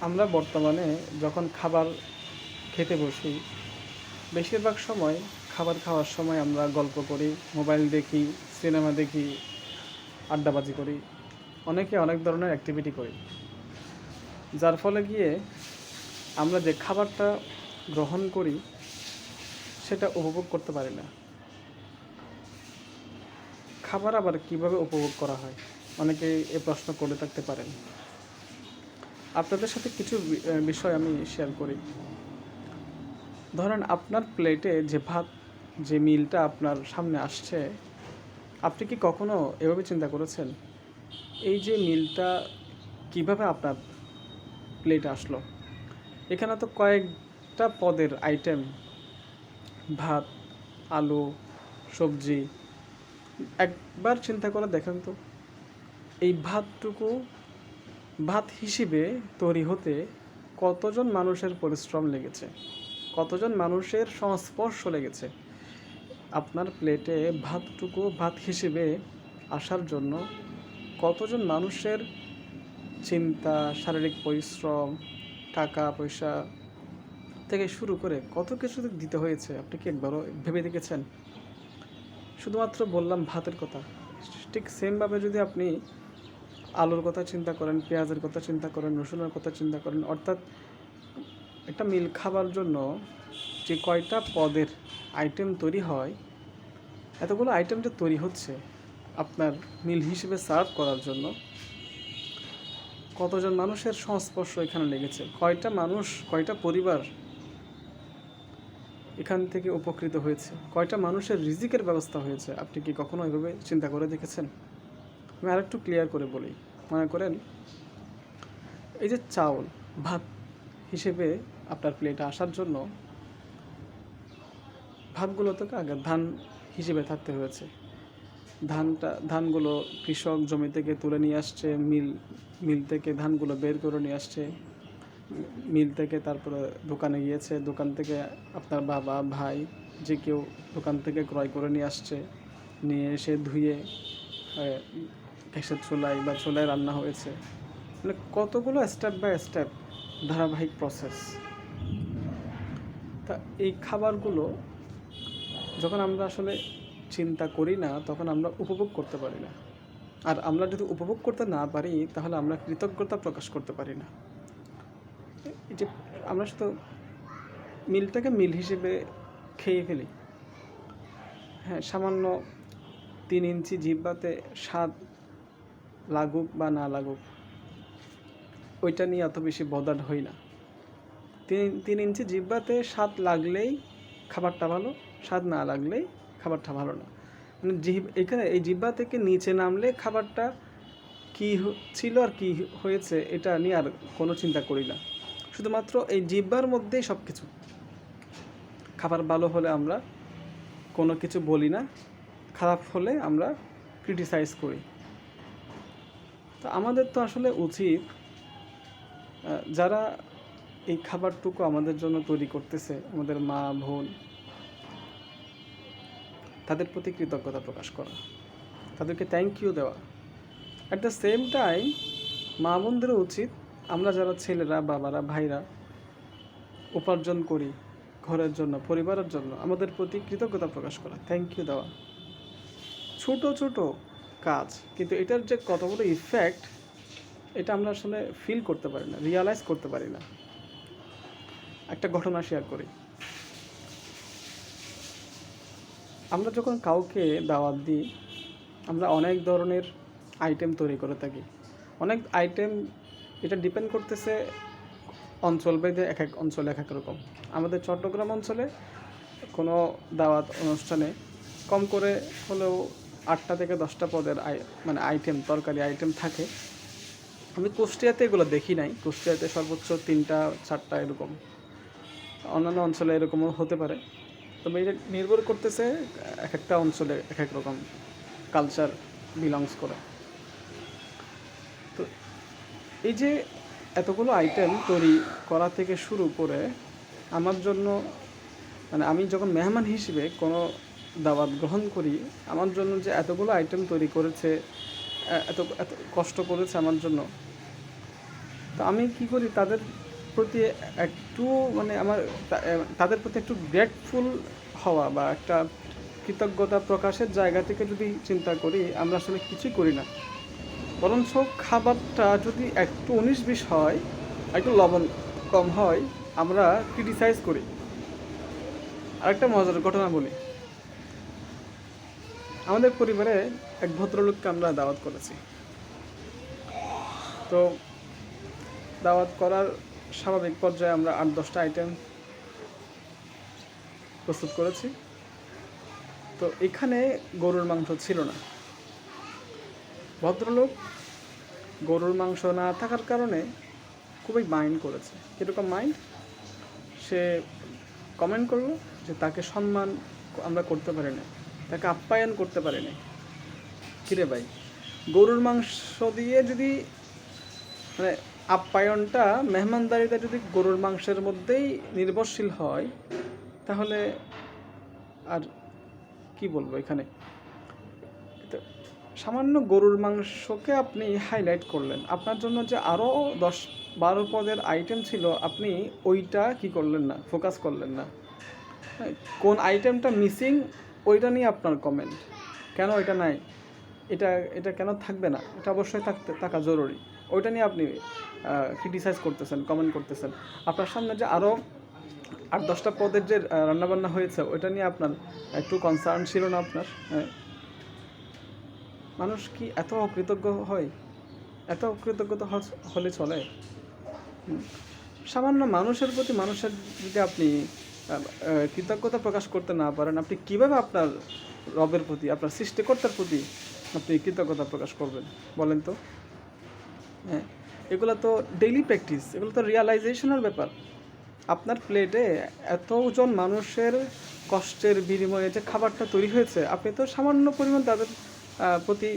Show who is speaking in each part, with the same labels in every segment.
Speaker 1: আমরা বর্তমানে যখন খাবার খেতে বসি, বেশিরভাগ সময় খাবার খাওয়ার সময় আমরা গল্প করি, মোবাইল দেখি, সিনেমা দেখি, আড্ডাবাজি করি, অনেকে অনেক ধরনের অ্যাক্টিভিটি করি। যার ফলে গিয়ে আমরা যে খাবারটা গ্রহণ করি, সেটা উপভোগ করতে পারি না। খাবার আবার কীভাবে উপভোগ করা হয়? অনেকে এ প্রশ্ন করে থাকতে পারেন। আপনাদের সাথে কিছু বিষয় আমি শেয়ার করি। ধরেন আপনার প্লেটে যে ভাত, যে মিলটা আপনার সামনে আসছে, আপনি কি কখনো এভাবে চিন্তা করেছেন? এই যে মিলটা কীভাবে আপনার প্লেটে আসলো? এখানে তো কয়েকটা পদের আইটেম ভাত, আলু, সবজি। একবার চিন্তা করে দেখেন তো। এই ভাতটুকু ভাত হিসেবে তৈরি হতে কতজন মানুষের পরিশ্রম লেগেছে? কতজন মানুষের সংস্পর্শ লেগেছে? আপনার প্লেটে ভাতটুকু ভাত হিসেবে আসার জন্য কতজন মানুষের চিন্তা, শারীরিক পরিশ্রম, টাকা, পয়সা থেকে শুরু করে কত কিছু দিতে হয়েছে? আপনি কি একবারও ভেবে দেখেছেন? শুধুমাত্র বললাম ভাতের কথা। ঠিক সেমভাবে যদি আপনি আলুর কথা চিন্তা করেন, পেঁয়াজের কথা চিন্তা করেন, রসুনের কথা চিন্তা করেন, অর্থাৎ একটা মিল খাবার জন্য যে কয়টা পদের আইটেম তৈরি হয়, এতগুলো আইটেম যে তৈরি হচ্ছে আপনার মিল হিসেবে সার্ভ করার জন্য, কতজন মানুষের সংস্পর্শ এখানে লেগেছে? কয়টা মানুষ, কয়টা পরিবার এখান থেকে উপকৃত হয়েছে? কয়টা মানুষের রিজিকের ব্যবস্থা হয়েছে? আপনি কি কখনো এভাবে চিন্তা করে দেখেছেন? আমি আরেকটু ক্লিয়ার করে বলি। মনে করেন, এই যে চাউল, ভাত হিসেবে আপনার প্লেটে আসার জন্য ভাতগুলো তো আগে ধান হিসেবে থাকতে হয়েছে। ধানটা, ধানগুলো কৃষক জমি থেকে তুলে নিয়ে আসছে, মিল মিল থেকে ধানগুলো বের করে নিয়ে আসছে। মিল থেকে তারপরে দোকানে গিয়েছে, দোকান থেকে আপনার বাবা, ভাই, যে কেউ দোকান থেকে ক্রয় করে নিয়ে আসছে। নিয়ে এসে ধুয়ে গ্যাসের চুলায় বা চুলায় রান্না হয়েছে। মানে কতগুলো স্টেপ বাই স্টেপ ধারাবাহিক প্রসেস তা এই খাবারগুলো যখন আমরা আসলে চিন্তা করি না, তখন আমরা উপভোগ করতে পারি না। আর আমরা যদি উপভোগ করতে না পারি, তাহলে আমরা কৃতজ্ঞতা প্রকাশ করতে পারি না। এই যে আমরা শুধু মিলটাকে মিল হিসেবে খেয়ে ফেলি। হ্যাঁ সামান্য তিন ইঞ্চি জিব্বাতে স্বাদ লাগুক বা না লাগুক, ওইটা নিয়ে এত বেশি বদার হই না। তিন তিন ইঞ্চি জিব্বাতে স্বাদ লাগলেই খাবারটা ভালো, স্বাদ না লাগলেই খাবারটা ভালো না। মানে জিভ এখানে এই জিব্বা থেকে নিচে নামলে খাবারটা কী ছিল আর কী হয়েছে, এটা নিয়ে আর কোনো চিন্তা করি না। শুধুমাত্র এই জিব্বার মধ্যেই সব কিছু খাবার ভালো হলে আমরা কোনো কিছু বলি না, খারাপ হলে আমরা ক্রিটিসাইজ করি। তো আমাদের তো আসলে উচিত যারা এই খাবারটুকু আমাদের জন্য তৈরি করতেছে, আমাদের মা, বোন, তাদের প্রতি কৃতজ্ঞতা প্রকাশ করা, তাদেরকে থ্যাংক ইউ দেওয়া। অ্যাট দ্য সেম টাইম মা বোনদেরও উচিত, আমরা যারা ছেলেরা, বাবারা, ভাইরা উপার্জন করি ঘরের জন্য, পরিবারের জন্য, আমাদের প্রতি কৃতজ্ঞতা প্রকাশ করা থ্যাংক ইউ দেওয়া। ছোট ছোট কাজ, কিন্তু এটার যে কত বড় ইফেক্ট এটা আমরা আসলে ফিল করতে পারি না রিয়ালাইজ করতে পারি না। একটা ঘটনা শেয়ার করি। আমরা যখন কাউকে দাওয়াত দিই, আমরা অনেক ধরনের আইটেম তৈরি করে থাকি। অনেক আইটেম এটা ডিপেন্ড করতেছে অঞ্চল ভেদে এক এক অঞ্চলে এক এক রকম। আমাদের চট্টগ্রাম অঞ্চলে কোনো দাওয়াত অনুষ্ঠানে কম করে হলেও আটটা থেকে দশটা পদের মানে আইটেম তরকারি আইটেম থাকে। আমি কুষ্টিয়াতে এগুলো দেখি নাই। কুষ্টিয়াতে সর্বোচ্চ তিনটা, চারটা এরকম। অন্যান্য অঞ্চলে এরকমও হতে পারে। তবে এটা নির্ভর করতেছে, এক একটা অঞ্চলে এক এক রকম কালচার বিলংস করে। তো এই যে এতগুলো আইটেম তৈরি করা থেকে শুরু করে, আমার জন্য মানে আমি যখন মেহমান হিসেবে কোনো দাওয়াত গ্রহণ করি, আমার জন্য যে এতগুলো আইটেম তৈরি করেছে এত এত কষ্ট করেছে আমার জন্য, তো আমি কি করি, তাদের প্রতি একটু মানে আমার তাদের প্রতি একটু গ্রেটফুল হওয়া বা একটা কৃতজ্ঞতা প্রকাশের জায়গা থেকে যদি চিন্তা করি, আমরা আসলে কিছুই করি না। বরঞ্চ খাবারটা যদি একটু উনিশ বিশ হয়, একটু লবণ কম হয়, আমরা ক্রিটিসাইজ করি। আরেকটা মজার ঘটনা বলি। আমাদের পরিবারে এক ভদ্রলোককে আমরা দাওয়াত করেছি। তো দাওয়াত করার স্বাভাবিক পর্যায়ে আমরা আট, দশটা আইটেম প্রস্তুত করেছি। তো এখানে গরুর মাংস ছিল না। ভদ্রলোক গরুর মাংস না থাকার কারণে খুবই মাইন্ড করেছে। কীরকম মাইন্ড? সে কমেন্ট করল যে তাকে সম্মান আমরা করতে পারি না। তাকে আপ্যায়ন করতে পারি না কিরে ভাই? গরুর মাংস দিয়ে যদি মানে আপ্যায়নটা মেহমানদারিটা যদি গরুর মাংসের মধ্যেই নির্ভরশীল হয় তাহলে আর কি বলব এখানে? সামান্য গরুর মাংসকে আপনি হাইলাইট করলেন। আপনার জন্য যে আরও দশ বারো পদের আইটেম ছিল আপনি ওইটা কি করলেন না? ফোকাস করলেন না। হ্যাঁ, কোন আইটেমটা মিসিং ওইটা নিয়ে আপনার কমেন্ট কেন এটা নাই? এটা এটা কেন থাকবে না? এটা অবশ্যই থাকতে, থাকা জরুরি। ওইটা নিয়ে আপনি ক্রিটিসাইজ করতেছেন কমেন্ট করতেছেন। আপনার সামনে যে আরও আট দশটা পদের যে রান্নাবান্না হয়েছে, ওইটা নিয়ে আপনার একটু কনসার্ন ছিল না আপনার? হ্যাঁ। মানুষ কি এত অকৃতজ্ঞ হয়? এত অকৃতজ্ঞতা হলে চলে। সামান্য মানুষের প্রতি মানুষের যদি আপনি কৃতজ্ঞতা প্রকাশ করতে না পারেন, আপনি কীভাবে আপনার রবের প্রতি, আপনার সৃষ্টিকর্তার প্রতি আপনি কৃতজ্ঞতা প্রকাশ করবেন? বলেন তো। হ্যাঁ এগুলো তো ডেইলি প্র্যাকটিস এগুলো তো রিয়ালাইজেশনের ব্যাপার। আপনার প্লেটে এতজন মানুষের কষ্টের বিনিময়ে যে খাবারটা তৈরি হয়েছে, আপনি তো সামান্য পরিমাণ তাদের প্রতি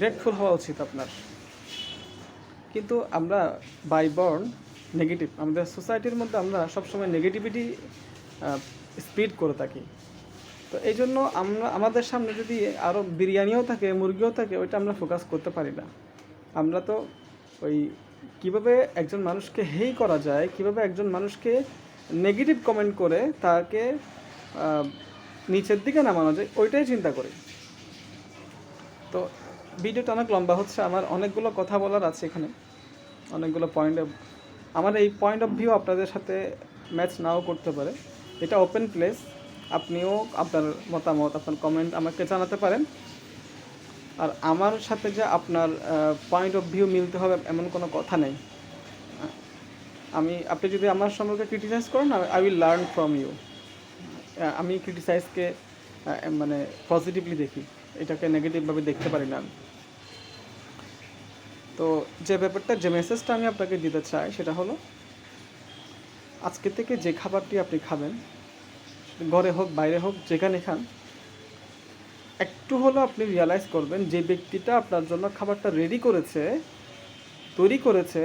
Speaker 1: গ্রেটফুল হওয়া উচিত আপনার। কিন্তু আমরা বাই বর্ন নেগেটিভ। আমাদের সোসাইটির মধ্যে আমরা সবসময় নেগেটিভিটি স্পিড করে থাকি। তো এই জন্য আমরা, আমাদের সামনে যদি আরও বিরিয়ানিও থাকে, মুরগিও থাকে, ওইটা আমরা ফোকাস করতে পারি না। আমরা তো ওই কীভাবে একজন মানুষকে হেই করা যায়, কীভাবে একজন মানুষকে নেগেটিভ কমেন্ট করে, তাকে নিচের দিকে নামানো যায়, ওইটাই চিন্তা করি। তো ভিডিওটা অনেক লম্বা হচ্ছে, আমার অনেকগুলো কথা বলার আছে এখানে। অনেকগুলো পয়েন্ট আমার এই পয়েন্ট অফ ভিউ আপনাদের সাথে ম্যাচ নাও করতে পারে। এটা ওপেন প্লেস আপনিও আপনার মতামত, আপনার কমেন্ট আমাকে জানাতে পারেন। আর আমার সাথে যে আপনার পয়েন্ট অফ ভিউ মিলতে হবে এমন কোনো কথা নেই। আমি, আপনি যদি আমার সম্পর্কে ক্রিটিসাইজ করেন I will learn from you আমি ক্রিটিসাইজকে মানে পজিটিভলি দেখি। এটাকে নেগেটিভভাবে দেখতে পারি না আমি। তো যে ব্যাপারটা যে মেসেজটা আমি আপনাকে দিতে চাই, সেটা হলো আজকে থেকে যে খাবারটি আপনি খাবেন, ঘরে হোক, বাইরে হোক, যেখানে খান, একটু হলো আপনি রিয়ালাইজ করবেন যে ব্যক্তিটা আপনার জন্য খাবারটা রেডি করেছে, তৈরি করেছে,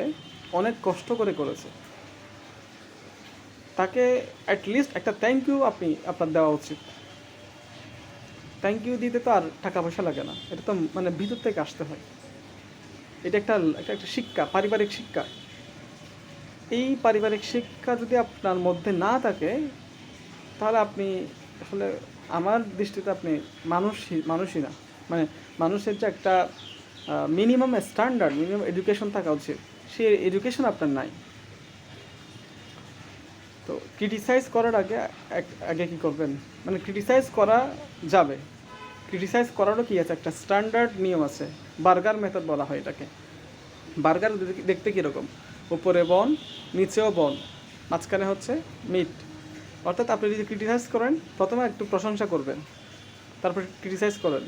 Speaker 1: অনেক কষ্ট করে করেছে। তাকে অ্যাটলিস্ট একটা থ্যাংক ইউ আপনি, আপনার দেওয়া উচিত। থ্যাংক ইউ দিতে তো আর টাকা পয়সা লাগে না। এটা তো মানে ভিতর থেকে আসতে হয়। এটা একটা একটা একটা শিক্ষা, পারিবারিক শিক্ষা। এই পারিবারিক শিক্ষা যদি আপনার মধ্যে না থাকে, তাহলে আপনি আসলে আমার দৃষ্টিতে আপনি মানুষই মানুষই না। মানে মানুষের যে একটা মিনিমাম স্ট্যান্ডার্ড মিনিমাম এডুকেশন থাকা উচিত। সে এডুকেশন আপনার নাই। তো ক্রিটিসাইজ করার আগে আগে কি করবেন? মানে ক্রিটিসাইজ করা যাবে। ক্রিটিসাইজ করারও কি আছে? একটা স্ট্যান্ডার্ড নিয়ম আছে। বার্গার মেথড বলা হয় এটাকে। বার্গার দেখতে কীরকম? উপরে বন, নিচেও বন, মাঝখানে হচ্ছে মিট অর্থাৎ আপনি যদি ক্রিটিসাইজ করেন, প্রথমে একটু প্রশংসা করবেন। তারপর ক্রিটিসাইজ করেন।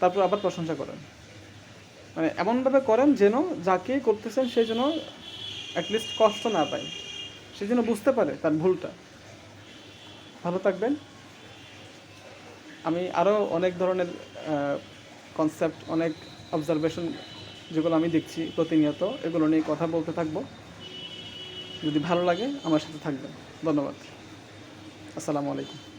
Speaker 1: তারপর আবার প্রশংসা করেন। মানে এমনভাবে করেন যেন যাকে করতেছেন সে যেন অ্যাটলিস্ট কষ্ট না পায়। সে যেন বুঝতে পারে তার ভুলটা। ভালো থাকবেন। আমি আরও অনেক ধরনের কনসেপ্ট অনেক অবজারভেশন যেগুলো আমি দেখছি প্রতিনিয়ত, এগুলো নিয়ে কথা বলতে থাকব। যদি ভালো লাগে, আমার সাথে থাকবেন। ধন্যবাদ। আসসালামু আলাইকুম।